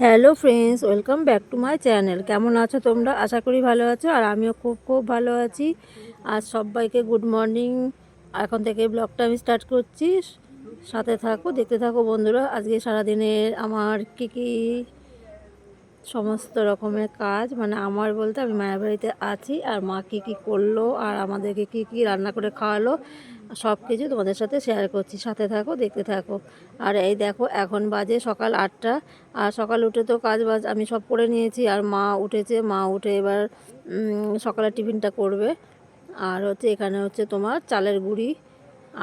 Hello friends, welcome back to my channel. কেমন আছো তোমরা? আশা করি ভালো আছো, আর আমিও খুব খুব ভালো আছি। আর সবাইকে গুড মর্নিং। এখন থেকে ব্লগটা আমি স্টার্ট করছি। সাথে থাকো, দেখতে থাকো বন্ধুরা। আজকে সারাদিনের আমার কী কী সমস্ত রকমের কাজ মানে আমার বলতে আমি মায়ের বাড়িতে আছি, আর মা কী কী করল, আর আমাদেরকে কী কী রান্না করে খাওয়ালো সব কিছু তোমাদের সাথে শেয়ার করছি। সাথে থাকো দেখতে থাকো। আর এই দেখো এখন বাজে সকাল আটটা। আর সকাল উঠে তো কাজ বাজ আমি সব করে নিয়েছি। আর মা উঠেছে মা উঠে এবার উম, সকালের টিফিনটা করবে। আর হচ্ছে এখানে হচ্ছে তোমার চালের গুঁড়ি।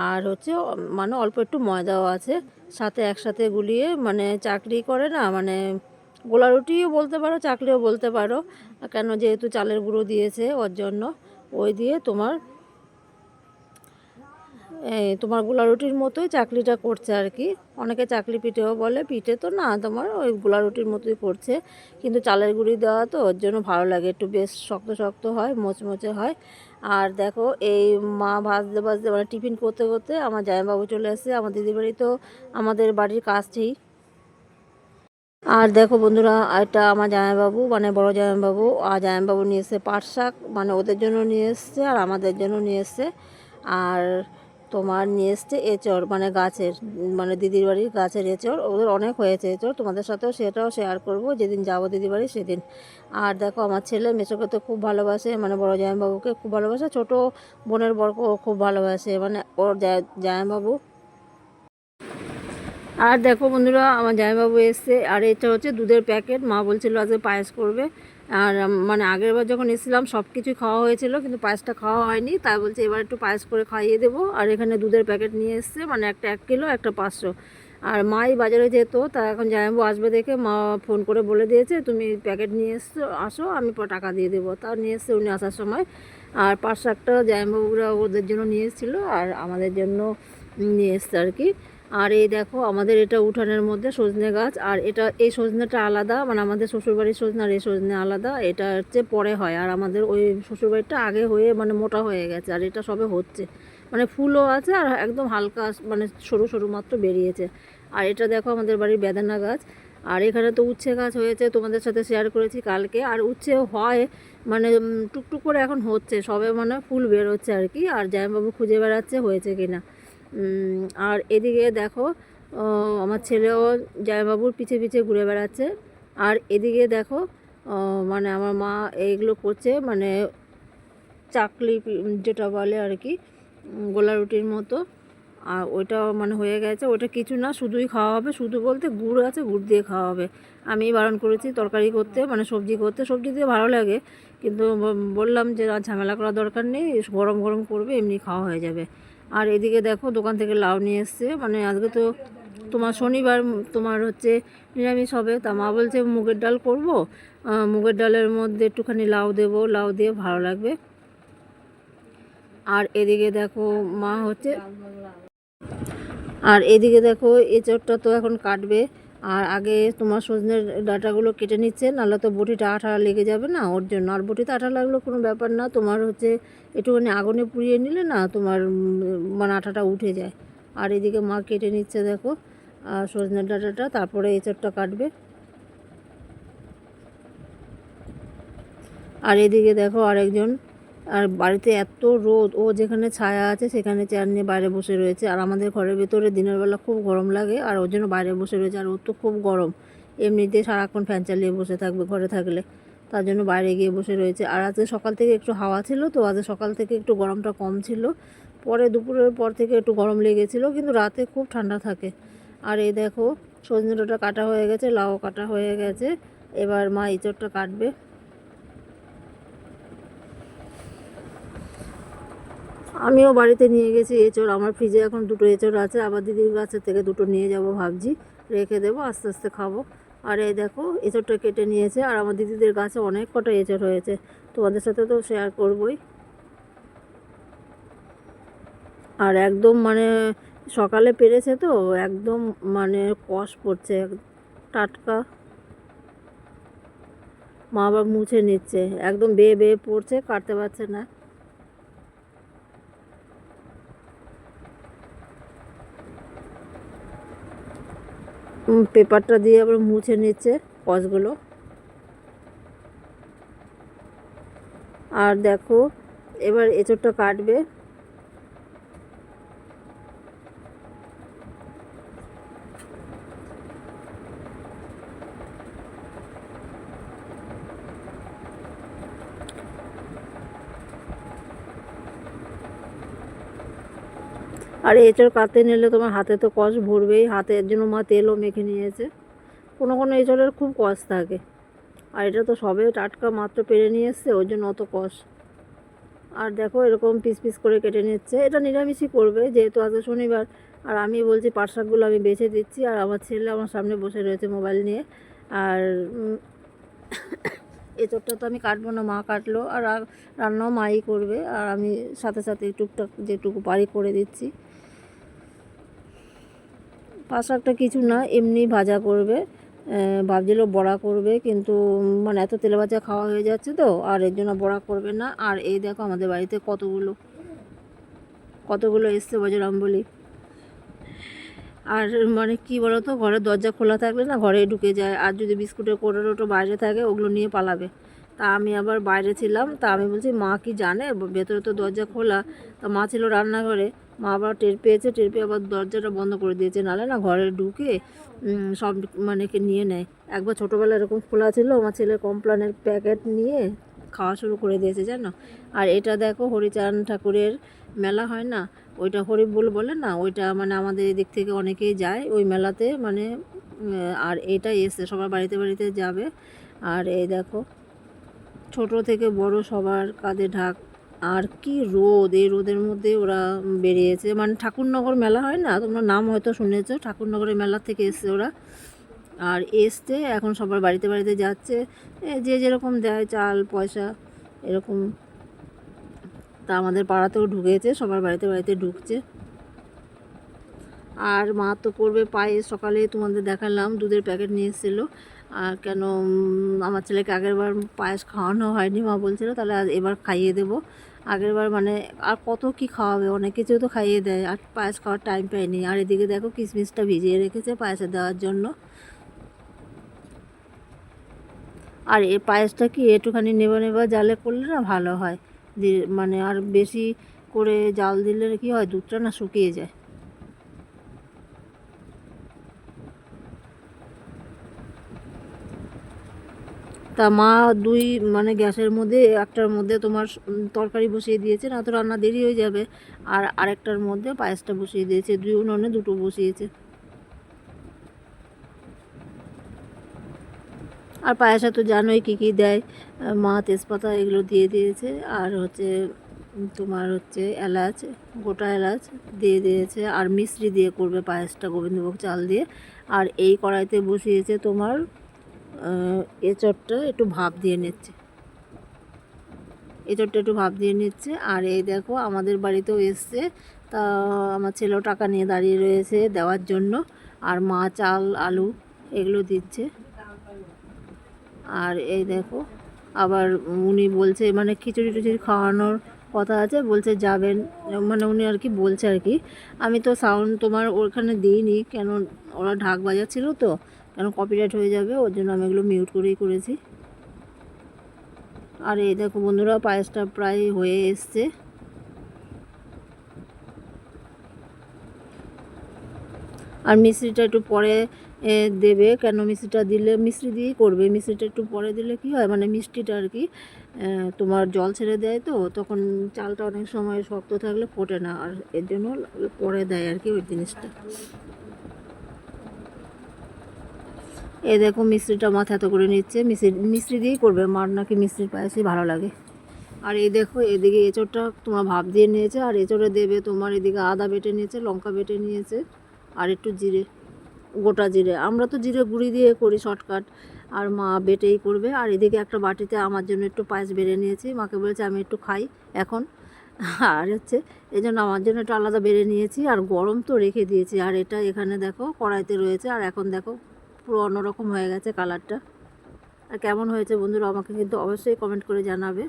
আর হচ্ছে মানে অল্প একটু ময়দাও আছে। সাথে একসাথে গুলিয়ে মানে চাকরি করে না মানে গোলা রুটিও বলতে পারো চাকরিও বলতে পারো। কেন যেহেতু চালের গুঁড়ো দিয়েছে ওর জন্য। ওই দিয়ে তোমার তোমার গোলা রুটির মতোই চাকলিটা করছে আর কি। অনেকে চাকলি পিঠেও বলে, পিঠে তো না, তোমার ওই গোলা রুটির মতোই করছে। কিন্তু চালের গুঁড়ি দেওয়া তো ওর জন্য ভালো লাগে, একটু বেশ শক্ত শক্ত হয়, মোচমোচে হয়। আর দেখো, এই মা ভাজতে ভাজতে মানে টিফিন করতে করতে আমার জামাইবাবু চলে এসেছে, আমার দিদির বাড়ি তো আমাদের বাড়ির কাছেই। আর দেখো বন্ধুরা, এটা আমার জামাইবাবু মানে বড় জামাইবাবু, আর জামাইবাবু নিয়ে এসছে পাট শাক মানে ওদের জন্য নিয়ে এসছে আর আমাদের জন্য নিয়ে এসছে। আর তোমার নিয়ে এসছে এঁচড় মানে গাছের মানে দিদির বাড়ির গাছের এঁচড়, ওদের অনেক হয়েছে এঁচড়, তোমাদের সাথেও সেটাও শেয়ার করব, যেদিন যাব দিদির বাড়ি সেদিন। আর দেখো, আমার ছেলে মেসোকে তো খুব ভালোবাসে মানে বড় জামাইবাবুকে খুব ভালোবাসে, ছোট বোনের বরকে ও খুব ভালোবাসে মানে ওর জামাইবাবু। আর দেখো বন্ধুরা, আমার জামাইবাবু এসছে, আর এটা হচ্ছে দুধের প্যাকেট, মা বলছিল আজকে পায়েস করবে। আর মানে আগের বার যখন এসেছিলাম সব কিছুই খাওয়া হয়েছিল, কিন্তু পায়েসটা খাওয়া হয়নি, তাই বলছে এবার একটু পায়েস করে খাইয়ে দেবো। আর এখানে দুধের প্যাকেট নিয়ে এসছে মানে একটা এক কিলো, একটা পাঁচশো। আর মাই বাজারে যেত, তা এখন জামাইবাবু আসবে দেখে মা ফোন করে বলে দিয়েছে, তুমি প্যাকেট নিয়ে এসছো, আসো, আমি টাকা দিয়ে দেবো। তা নিয়ে এসছে উনি আসার সময়। আর পাঁচ শাকটা জামাইবাবুরা ওদের জন্য নিয়ে এসেছিল, আর আমাদের জন্য নিয়ে এসছে আর কি। আর এই দেখো আমাদের এটা উঠানের মধ্যে সজনে গাছ আর এটা এই সজনেটা আলাদা মানে আমাদের শ্বশুরবাড়ির সজনে আর এই সজনে আলাদা এটা হচ্ছে পরে হয় আর আমাদের ওই শ্বশুরবাড়িটা আগে হয়ে মানে মোটা হয়ে গেছে আর এটা সবে হচ্ছে। মানে ফুলও আছে আর একদম হালকা মানে সরু সরু মাত্র বেরিয়েছে। আর এটা দেখো আমাদের বাড়ির বেদানা গাছ আর এখানে তো উচ্ছে গাছ হয়েছে তোমাদের সাথে শেয়ার করেছি কালকে আর উচ্ছে হয় মানে টুকটুক করে এখন হচ্ছে সবে মানে ফুল বের হচ্ছে আর কি আর জামাইবাবু খুঁজে বেড়াচ্ছে হয়েছে কিনা। উম, আর এদিকে দেখো আমার ছেলেও জামাইবাবুর পিছে পিছে ঘুরে বেড়াচ্ছে। আর এদিকে দেখো মানে আমার মা এইগুলো করছে মানে চাকলি যেটা বলে আর কি গোলা রুটির মতো। আর ওইটা মানে হয়ে গেছে ওটা কিছু না, শুধুই খাওয়া হবে। শুধু বলতে গুড় আছে, গুড় দিয়ে খাওয়া হবে। আমি বারণ করেছি তরকারি করতে মানে সবজি করতে। সবজি দিয়ে ভালো লাগে, কিন্তু বললাম যে ঝামেলা করার দরকার নেই, গরম গরম করবে, এমনি খাওয়া হয়ে যাবে। আর এদিকে দেখো দোকান থেকে লাউ নিয়ে এসছে। মানে আজকে তো তোমার শনিবার, তোমার হচ্ছে নিরামিষ হবে। তা মা বলছে মুগের ডাল করব। মুগের ডালের মধ্যে একটুখানি লাউ দেবো। লাউ দিয়ে ভালো লাগবে। আর এদিকে দেখো মা হচ্ছে আর এদিকে দেখো এঁচড়টা তো এখন কাটবে। আর আগে তোমার সজনের ডাটাগুলো কেটে নিচ্ছে, নাহলে তো বটিটা আঠা লেগে যাবে না ওর জন্য। আর বটিতে আঠা লাগল কোনো ব্যাপার না। তোমার হচ্ছে একটুখানি আগুনে পুড়িয়ে নিলে না তোমার মানে আঠাটা উঠে যায়। আর এদিকে মা কেটে নিচ্ছে দেখো, আর সজনে ডাঁটাটা, তারপরে এঁচড়টা কাটবে। আর এদিকে দেখো আরেকজন, আর বাড়িতে এত রোদ, ও যেখানে ছায়া আছে সেখানে চেয়ার নিয়ে বাইরে বসে রয়েছে। আর আমাদের ঘরের ভেতরে দিনের বেলা খুব গরম লাগে, আর ওর জন্য বাইরে বসে রয়েছে। আর ওর তো খুব গরম, এমনিতে সারাক্ষণ ফ্যান চালিয়ে বসে থাকবে ঘরে থাকলে। তার জন্য বাইরে গিয়ে বসে রয়েছে। আর আজকে সকাল থেকে একটু হাওয়া ছিল তো, আজকে সকাল থেকে একটু গরমটা কম ছিল। পরে দুপুরের পর থেকে একটু গরম লেগেছিল, কিন্তু রাতে খুব ঠান্ডা থাকে। আর এই দেখো সজনে কাটা হয়ে গেছে লাউ কাটা হয়ে গেছে। এবার মা এঁচড়টা কাটবে। আমিও বাড়িতে নিয়ে গেছি এঁচড়। আমার ফ্রিজে এখন দুটো এঁচড় আছে। আবার দিদির কাছের থেকে দুটো নিয়ে যাব ভাবছি। রেখে দেবো, আস্তে আস্তে খাব। আর এই দেখো, এঁচড়টা কেটে নিয়েছে আর আমার দিদিদের গাছে অনেক কটা এঁচড় হয়েছে। তোমাদের সাথে তো শেয়ার করবই। আর একদম মানে সকালে পেরেছে তো, একদম মানে কষ পড়ছে, টাটকা। মা আবার মুছে নিচ্ছে, একদম বেয়ে বেয়ে পড়ছে, কাটতে পারছে না। পেপারটা দিয়ে আবার মুছে নিচ্ছে কষগুলো আর দেখো এবার এঁচড়টা কাটবে। আর এঁচড় কাটতে নিলে তোমার হাতে তো কষ ভরবেই হাতের জন্য মা তেলও মেখে নিয়েছে। কোনো কোনো এঁচড়ের খুব কষ থাকে। আর এটা তো সবে টাটকা মাত্র পেরে নিয়ে এসছে ওই জন্য অত কষ। আর দেখো এরকম পিস পিস করে কেটে নিচ্ছে। এটা নিরামিষই করবে, যেহেতু আজকে শনিবার। আর আমি বলছি পাট শাকগুলো আমি বেছে দিচ্ছি, আর আমার ছেলে আমার সামনে বসে রয়েছে মোবাইল নিয়ে। আর এঁচড়টা তো আমি কাটবো না, মা কাটলো। আর রান্নাও মাই করবে, আর আমি সাথে সাথে টুকটাক যেটুকু পারি করে দিচ্ছি। পাঁচ শাকটা কিছু না, এমনি ভাজা করবে। ভাবছিল বড়া করবে, কিন্তু মানে এত তেলে ভাজা খাওয়া হয়ে যাচ্ছে তো, আর এর জন্য বড়া করবে না। আর এই দেখো আমাদের বাড়িতে কতগুলো কতগুলো এসছে বজরাম বলি। আর মানে কি বলতো ঘরের দরজা খোলা থাকলে না ঘরে ঢুকে যায়, আর যদি বিস্কুটের কোটো টোটো বাইরে থাকে, ওগুলো নিয়ে পালাবে। তা আমি আবার বাইরে ছিলাম, তা আমি বলছি, মা কি জানে? ভেতরে তো দরজা খোলা। তা মা ছিল রান্নাঘরে। মা আবার টের পেয়েছে, টের পেয়ে আবার দরজাটা বন্ধ করে দিয়েছে। নাহলে না ঘরে ঢুকে সব মানে নিয়ে নেয়। একবার ছোটোবেলা এরকম খোলা ছিল, আমার ছেলে কমপ্লানের প্যাকেট নিয়ে খাওয়া শুরু করে দিয়েছে, জানো? আর এটা দেখো হরিচাঁদ ঠাকুরের মেলা হয় না? ওইটা হরিবোল বলে না? ওইটা মানে আমাদের এদিক থেকে অনেকেই যায় ওই মেলাতে মানে আর এটা এসে সবার বাড়িতে বাড়িতে যাবে। আর এই দেখো, ছোট থেকে বড় সবার কাঁধে ঢাক আর কি রোদ, এই রোদের মধ্যে ওরা বেরিয়েছে। মানে ঠাকুরনগর মেলা হয় না? তোমরা নাম হয়তো শুনেছো। ঠাকুরনগরের মেলা থেকে এসছে ওরা। আর এসছে, এখন সবার বাড়িতে বাড়িতে যাচ্ছে। যে যেরকম দেয় চাল, পয়সা, এরকম। তা আমাদের পাড়াতেও ঢুকেছে, সবার বাড়িতে বাড়িতে ঢুকছে। আর মা তো করবে পায়েস। সকালে তোমাদের দেখালাম, দুধের প্যাকেট নিয়ে এসেছিল। আর কেন আমার ছেলেকে আগের বার পায়েস খাওয়ানো হয়নি, মা বলছিল। তাহলে এবার খাইয়ে দেবো। আগের বার মানে আর কত কি খাওয়াবে? অনেক কিছু তো খাইয়ে দেয়, আর পায়েস খাওয়ার টাইম পাইনি আর এদিকে দেখো কিশমিশটা ভিজিয়ে রেখেছে পায়েসে দেওয়ার জন্য। আর এ পায়েসটা কি একটুখানি নেবা নেবা জালে করলে না ভালো হয়? মানে আর বেশি করে জাল দিলে কি হয়? দুধটা না শুকিয়ে যায়। তা মা দুই মানে গ্যাসের মধ্যে, একটার মধ্যে তোমার তরকারি বসিয়ে দিয়েছে, না তো রান্না দেরি হয়ে যাবে। আর আরেকটার মধ্যে পায়েসটা বসিয়ে দিয়েছে, দুই উনুনে দুটো বসিয়েছে। আর পায়েসে তো জানোই কী কী দেয়। মা তেজপাতা এগুলো দিয়ে দিয়েছে, আর হচ্ছে তোমার হচ্ছে এলাচ, গোটা এলাচ দিয়ে দিয়েছে, আর মিশ্রি দিয়ে করবে পায়েসটা গোবিন্দভোগ চাল দিয়ে। আর এই কড়াইতে বসিয়েছে তোমার এঁচড়টা একটু ভাপ দিয়ে নিচ্ছে। এঁচড়টা একটু ভাপ দিয়ে নিচ্ছে। আর এই দেখো, আমাদের বাড়িতেও এসছে। তা আমার ছেলেও টাকা নিয়ে দাঁড়িয়ে রয়েছে দেওয়ার জন্য। আর মা চাল, আলু এগুলো দিচ্ছে। আর এই দেখো, আবার উনি বলছে মানে খিচুড়ি টিচুড়ি খাওয়ানোর কথা আছে, বলছে যাবেন। মানে উনি আর কি বলছে আর কি, আমি তো সাউন্ড তোমার ওখানে দিইনি, কেন ওরা ঢাক বাজাচ্ছিল তো? কেন কপিরাইট হয়ে যাবে? ওর জন্য আমি এগুলো মিউট করেই করেছি। আর এই দেখো বন্ধুরা, পায়েসটা প্রায় হয়ে এসছে। আর মিশ্রিটা একটু পরে দেবে। কেন মিষ্টিটা দিলে মিষ্টি দিয়েই করবে। মিষ্টিটা একটু পরে দিলে কি হয়? মানে মিষ্টিটা আর কি তোমার জল ছেড়ে দেয় তো, তখন চালটা অনেক সময় শক্ত থাকলে ফোটে না। আর এর জন্য পরে দেয় আর কি ওই জিনিসটা। এই দেখো মিষ্টিটা মাথা এত করে নিচ্ছে। মিষ্টি মিষ্টি দিয়েই করবে। মার নাকি মিষ্টির পায়েসই ভালো লাগে। আর এই দেখো, এদিকে এঁচোড়টা তোমার ভাপ দিয়ে নিয়েছে, আর এঁচোড়ে দেবে তোমার এদিকে আদা বেটে নিয়েছে, লঙ্কা বেটে নিয়েছে, আর একটু জিরে, গোটা জিরে। আমরা তো জিরে গুঁড়ি দিয়ে করি শর্টকাট, আর মা বেটেই করবে। আর এদিকে একটা বাটিতে আমার জন্য একটু পায়েস বেড়ে নিয়েছি। মাকে বলেছে, আমি একটু খাই এখন। আর হচ্ছে এই জন্য আমার জন্য একটু আলাদা বেড়ে নিয়েছি। আর গরম তো রেখে দিয়েছি। আর এটা এখানে দেখো, কড়াইতে রয়েছে। আর এখন দেখো পুরো অন্যরকম হয়ে গেছে কালারটা। আর কেমন হয়েছে বন্ধুরা আমাকে কিন্তু অবশ্যই কমেন্ট করে জানাবে।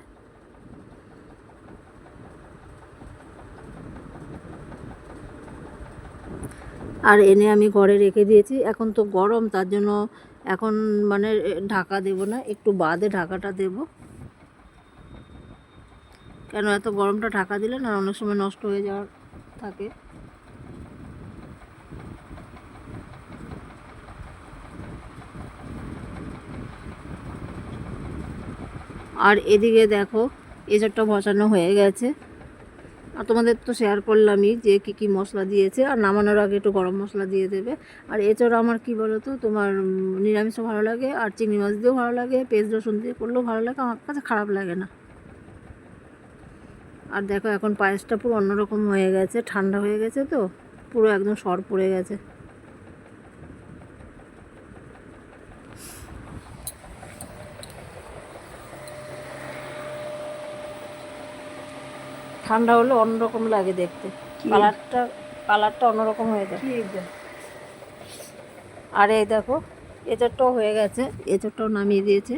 আর এনে আমি ঘরে রেখে দিয়েছি। এখন তো গরম, তার জন্য এখন মানে ঢাকা দেব না, একটু বাদে ঢাকাটা দেব। কেন এত গরমটা ঢাকা দিলে না অনেক সময় নষ্ট হয়ে যাওয়ার থাকে। আর এদিকে দেখো এঁচড়টা বসানো হয়ে গেছে। আর তোমাদের তো শেয়ার করলামই যে কী কী মশলা দিয়েছে, আর নামানোর আগে একটু গরম মশলা দিয়ে দেবে। আর এছাড়া আমার কি বলো তো তোমার নিরামিষও ভালো লাগে, আর চিংড়ি মাছ দিয়েও ভালো লাগে, পেঁয়াজ রসুন দিয়ে করলেও ভালো লাগে, আমার কাছে খারাপ লাগে না। আর দেখো, এখন পায়েসটা পুরো অন্যরকম হয়ে গেছে, ঠান্ডা হয়ে গেছে তো, পুরো একদম সর পড়ে গেছে। ঠান্ডা হলে অন্যরকম লাগে দেখতে। কালারটা কালারটা অন্যরকম হয়ে যায়। আর এই দেখো এঁচড়টাও হয়ে গেছে এঁচড়টাও নামিয়ে দিয়েছে।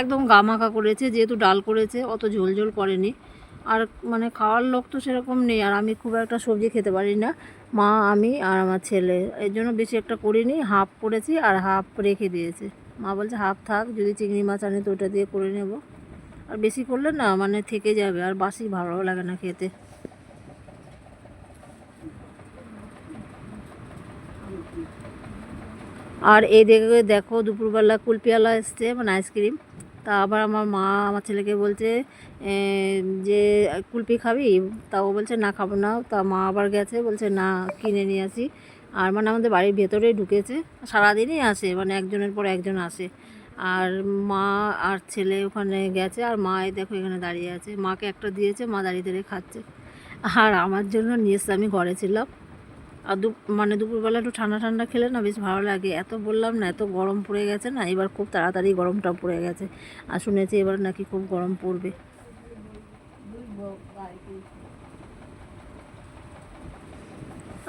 একদম গামাখা করেছে যেহেতু ডাল করেছে অত ঝোল ঝোল করেনি। আর মানে খাওয়ার লোক তো সেরকম নেই আর আমি খুব একটা সবজি খেতে পারি না। মা আমি আর আমার ছেলে এর জন্য বেশি একটা করিনি হাফ করেছি আর হাফ রেখে দিয়েছে। মা বলছে হাফ থাক যদি চিংড়ি মাছ আনে তো ওটা দিয়ে করে নেব। আর বেশি করলে না মানে থেকে যাবে, আর বাসি ভালো লাগে না খেতে। আর এই দেখে দেখো দুপুরবেলা কুলপিয়ালা এসছে মানে আইসক্রিম। তা আবার আমার মা আমার ছেলেকে বলছে যে, কুলপি খাবি? তা ও বলছে, না, খাব না। তা মা আবার গেছে, বলছে, না, কিনে নিয়ে আসি। আর মানে আমাদের বাড়ির ভেতরেই ঢুকেছে। সারাদিনই আসে মানে একজনের পর একজন আসে। আর মা আর ছেলে ওখানে গেছে, আর মা দেখো এখানে দাঁড়িয়ে আছে। মাকে একটা দিয়েছে, মা দাঁড়িয়ে দাঁড়িয়ে খাচ্ছে। আর আমার জন্য নিয়ে এসে আমি ঘরে ছিলাম। আর দু মানে দুপুরবেলা একটু ঠান্ডা ঠান্ডা খেলে না বেশ ভালো লাগে। এত বললাম না, এত গরম পড়ে গেছে না, এবার খুব তাড়াতাড়ি গরমটা পড়ে গেছে। আর শুনেছি এবার নাকি খুব গরম পড়বে।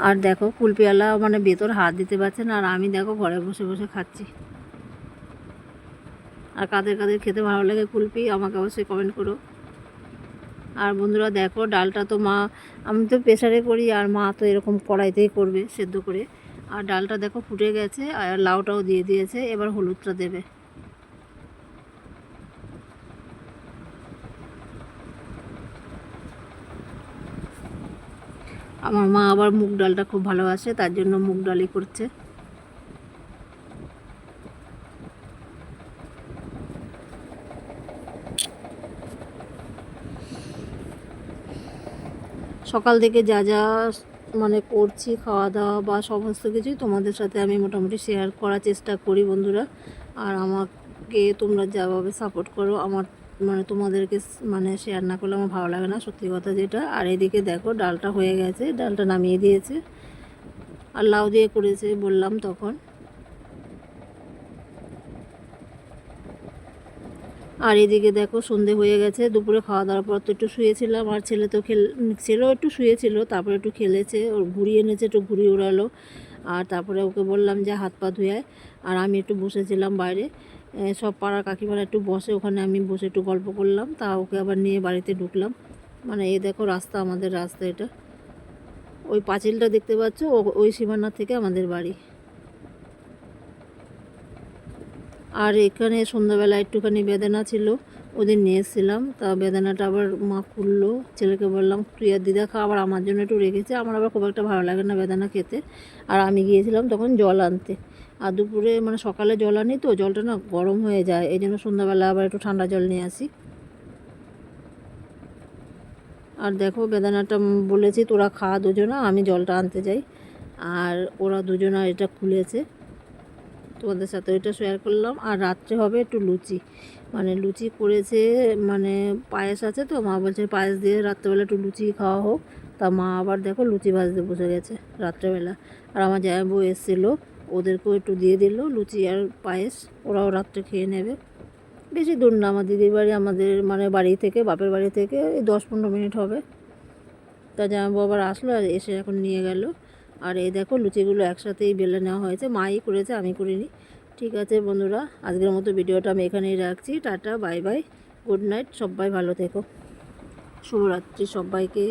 আর দেখো কুলপিয়ালা মানে ভেতর হাত দিতে পারছে না, আর আমি দেখো ঘরে বসে বসে খাচ্ছি। আর কাদের কাদের খেতে ভালো লাগে কুলপি, আমাকে অবশ্যই কমেন্ট করো। আর বন্ধুরা দেখো, ডালটা তো মা, আমি তো প্রেশারে করি আর মা তো এরকম কড়াইতেই করবে সেদ্ধ করে। আর ডালটা দেখো ফুটে গেছে, আর লাউটাও দিয়ে দিয়েছে, এবার হলুদটা দেবে। আমার মা আবার মুগ ডালটা খুব ভালোবাসে, তার জন্য মুগ ডালই করছে। সকাল থেকে যা যা মানে করছি খাওয়া দাওয়া বা সমস্ত কিছুই তোমাদের সাথে আমি মোটামুটি শেয়ার করার চেষ্টা করি বন্ধুরা। আর আমাকে তোমরা যাভাবে সাপোর্ট করো, আমার মানে তোমাদেরকে মানে শেয়ার না করলে আমার ভালো লাগে না, সত্যি কথা যেটা। আর এদিকে দেখো ডালটা হয়ে গেছে, ডালটা নামিয়ে দিয়েছে। আর লাউ দিয়ে করেছে বললাম তখন। আর এদিকে দেখো সন্ধে হয়ে গেছে, দুপুরে খাওয়া দাওয়ার পর তো একটু শুয়েছিলাম, আর ছেলে তো খেল ছেলেও একটু শুয়েছিল, তারপরে একটু খেলেছে, ওর ঘুরিয়ে এনেছে, একটু ঘুরিয়ে উড়ালো আর তারপরে ওকে বললাম যে হাত পা ধুয়ে আর আমি একটু বসেছিলাম বাইরে সব পাড়ার কাকিমারা একটু বসে, ওখানে আমি বসে একটু গল্প করলাম, তা ওকে আবার নিয়ে বাড়িতে ঢুকলাম মানে এই দেখো রাস্তা, আমাদের রাস্তা এটা, ওই পাঁচিলটা দেখতে পাচ্ছ ওই সীমানা থেকে আমাদের বাড়ি। আর এখানে সন্ধ্যাবেলা একটুখানি বেদানা ছিল, ওদের নিয়ে এসেছিলাম। তা বেদানাটা আবার মা খুললো, ছেলেকে বললাম আর দিদা খা, আবার আমার জন্য একটু রেখেছে, আমার আবার খুব একটা ভালো লাগে না বেদানা খেতে। আর আমি গিয়েছিলাম তখন জল আনতে। আর দুপুরে মানে সকালে জল আনি তো, জলটা না গরম হয়ে যায়, এই জন্য সন্ধ্যাবেলা আবার একটু ঠান্ডা জল নিয়ে আসি। আর দেখো বেদানাটা বলেছি, তোরা খা দুজনা, আমি জলটা আনতে যাই। আর ওরা দুজনা এটা খুলেছে। তোমাদের সাথে ওইটা শেয়ার করলাম। আর রাত্রে হবে একটু লুচি। মানে লুচি করেছে মানে পায়েস আছে তো, মা বলছে পায়েস দিয়ে রাত্রেবেলা একটু লুচি খাওয়া হোক। তা মা আবার দেখো লুচি ভাজতে বসে গেছে রাত্রেবেলা। আর আমার জামাইবউ এসেছিল, ওদেরকেও একটু দিয়ে দিল লুচি আর পায়েস। ওরাও রাত্রে খেয়ে নেবে। বেশি দূর না, আমার দিদির বাড়ি, আমাদের মানে বাড়ি থেকে, বাপের বাড়ি থেকে এই দশ পনেরো মিনিট হবে। তা জামাইবাবু আবার আসলো আর এসে এখন নিয়ে গেল। আর এই দেখো লুচিগুলো একসাথেই বেলে নেওয়া হয়েছে। মাই করেছে, আমি করিনি। ঠিক আছে বন্ধুরা, আজকের মতো ভিডিওটা আমি এখানেই রাখছি। Tata, bye bye, good night, সবাই ভালো থেকো। শুভরাত্রি সবাইকে।